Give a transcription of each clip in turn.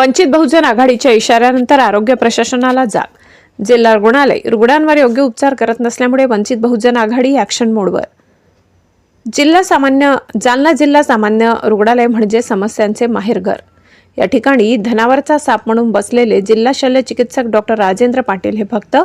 वंचित बहुजन आघाडीच्या इशाऱ्यानंतर आरोग्य प्रशासनाला जाग. जिल्हा रुग्णालय रुग्णांवर योग्य उपचार करत नसल्यामुळे वंचित बहुजन आघाडी ॲक्शन मोडवर जिल्हा सामान्य जालना जिल्हा सामान्य रुग्णालय म्हणजे समस्यांचे माहेरघर या ठिकाणी धनावरचा साप म्हणून बसलेले जिल्हा शल्य चिकित्सक डॉक्टर राजेंद्र पाटील हे फक्त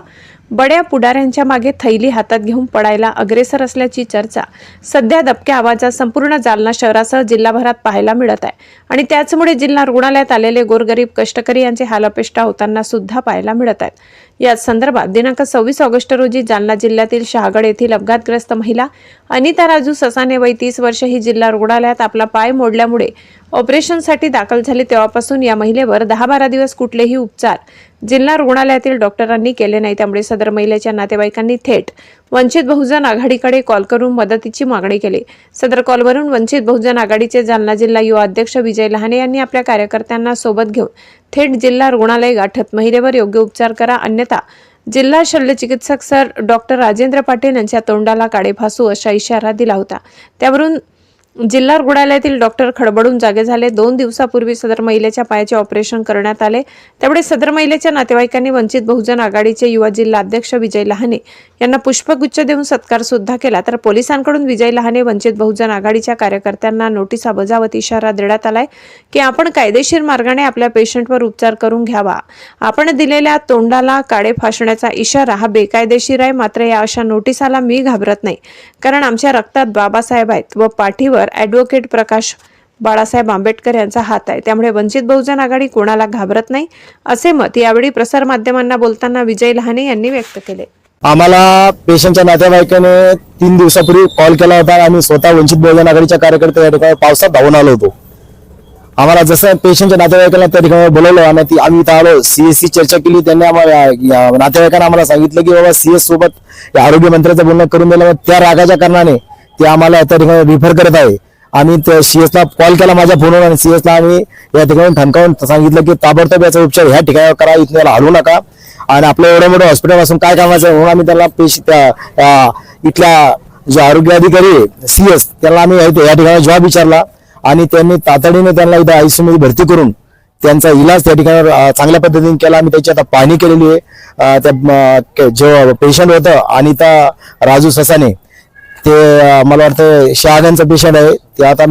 बड्या पुढाऱ्यांच्या मागे थैली हातात घेऊन पडायला अग्रेसर असल्याची चर्चा सध्या दबक्या आवाजात संपूर्ण जालना शहरासह जिल्हाभरात पाहायला मिळत आहे. आणि त्याचमुळे जिल्हा रुग्णालयात आलेले गोरगरीब कष्टकरी यांचे हालअपेष्टा होताना सुद्धा पाहायला मिळत आहेत. याच संदर्भात दिनांक सव्वीस ऑगस्ट रोजी जालना जिल्ह्यातील शहागड येथील अपघातग्रस्त महिला अनिता राजू ससाने वय तीस वर्ष ही जिल्हा रुग्णालयात आपला पाय मोडल्यामुळे ऑपरेशनसाठी दाखल झाली तेव्हापासून या महिलेवर दहा बारा दिवस कुठलेही उपचार जिल्हा रुग्णालयातील डॉक्टरांनी केले नाही त्यामुळे सदर महिलेच्या नातेवाईकांनी थेट वंचित बहुजन आघाडीकडे कॉल करून मदतीची मागणी केली. सदर कॉलवरून वंचित बहुजन आघाडीचे जालना जिल्हा युवा अध्यक्ष विजय लहाने यांनी आपल्या कार्यकर्त्यांना सोबत घेऊन थेट जिल्हा रुग्णालय गाठत महिलेवर योग्य उपचार करा अन्यथा जिल्हा शल्यचिकित्सक सर डॉक्टर राजेंद्र पाटील यांच्या तोंडाला काडे फासू असा इशारा दिला होता. त्यावरून जिल्हा रुग्णालयातील डॉक्टर खडबडून जागे झाले. दोन दिवसापूर्वी सदर महिलेच्या पायाचे ऑपरेशन करण्यात आले. त्यामुळे सदर महिलेच्या नातेवाईकांनी वंचित बहुजन आघाडीचे युवा जिल्हा अध्यक्ष विजय लहाने यांना पुष्पगुच्छ देऊन सत्कार सुद्धा केला. तर पोलिसांकडून विजय लहाने वंचित बहुजन आघाडीच्या कार्यकर्त्यांना नोटीसा बजावत इशारा देण्यात आलाय की आपण कायदेशीर मार्गाने आपल्या पेशंटवर उपचार करून घ्यावा. आपण दिलेल्या तोंडाला काडे फासण्याचा इशारा हा बेकायदेशीर आहे. मात्र या अशा नोटिसाला मी घाबरत नाही. कारण आमच्या रक्तात बाबासाहेब आहेत व पाठीवर ॲडव्होकेट प्रकाश बाळासाहेब आंबेडकर यांचा हात आहे. त्यामुळे वंचित बहुजन आघाडी कोणाला घाबरत नाही असे मत यावेळी प्रसारमाध्यमांना बोलताना विजय लहाने यांनी व्यक्त केले. आम्हाला पेशंटच्या नातेवाईकाने तीन दिवसापूर्वी कॉल केला होता आम्ही स्वतः वंचित बहुजन आघाडीच्या कार्यकर्ते या ठिकाणी पावसात धावून आलो होतो. आम्हाला जसं पेशंटच्या नातेवाईकांना त्या ठिकाणी बोलवलं आणि ती आम्ही इथं आलो सीएससी चर्चा केली त्यांनी आम्हाला नातेवाईकांना आम्हाला सांगितलं की बाबा सीएस सोबत या आरोग्य मंत्र्याचं बोलणं करून दिलं त्या रागाच्या कारणाने ते आम्हाला त्या ठिकाणी रिफर करत आहे. आम्ही त्या सीएसला कॉल केला माझ्या फोनवर आणि सीएसला आम्ही या ठिकाणी ठणकावून सांगितलं की ताबडतोब याचा उपचार ह्या ठिकाणी करा इथं याला हलवू नका. आणि आपलं एवढं मोठं हॉस्पिटल असून काय कामाचं म्हणून आम्ही त्याला पेश इथल्या जे आरोग्य अधिकारी सीएस त्याला आम्ही या ठिकाणी जॉब विचारला आणि त्यांनी तातडीने त्यांना इथं आयसीयू मध्ये भरती करून त्यांचा इलाज त्या ठिकाणी चांगल्या पद्धतीने केला. आम्ही त्याची आता पाहणी केलेली आहे. त्या जेव्हा जो पेशंट होतं अनिता राजू ससाने ते मला वाटतं शहाद्यांचं पेशंट आहे. ते आता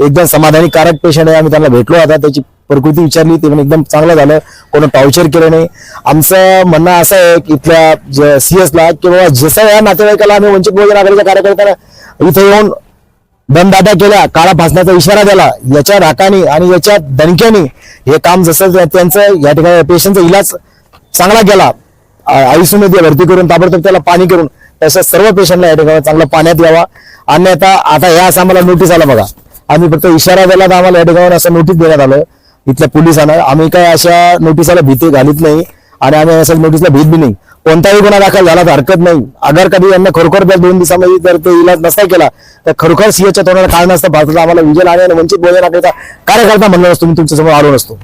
एकदम समाधानीकारक पेशंट आहे. आम्ही त्यांना भेटलो आता. त्याची प्रकृती विचारली. ते पण एकदम चांगलं झालं. कोणी टॉर्चर केलं नाही. आमचं म्हणणं असं आहे की इथल्या सीएस ला की बाबा जसं या नातेवाईकाला आम्ही वंचित बहुजन आघाडीच्या कार्यकर्त्याला इथे येऊन दमदाट्या केल्या काळा फासण्याचा इशारा दिला याच्या राकाने आणि याच्या दणक्याने हे काम जसं त्या- त्यांचं या ठिकाणी पेशंटचा इलाज चांगला केला. आयुष्यमध्ये भरती करून ताबडतोब त्याला पाणी करून तसं सर्व पेशंटला या ठिकाणी चांगलं पाण्यात यावा. अन्यथा आता या असं आम्हाला नोटीस आला बघा. आम्ही फक्त इशारा दिला तर आम्हाला या ठिकाणी असं नोटीस देण्यात आलं. इथल्या पोलिसांना. आम्ही काय अशा नोटिसाला भीती घालीत नाही आणि आम्ही अशा नोटीसला भीत बी नाही. कोणताही गुन्हा दाखल झाला तर हरकत नाही. अगर कधी यांना खरोखर त्या दोन दिवसामध्ये जर ते इलाज नसता केला तर खरोखर सीएच्या तोंडाला काय नसतं. भारताचा आम्हाला विजय आणि वंचित बहुजन कार्यकर्ता म्हणलं नसतो मी तुमच्यासमोर आलो नसतो.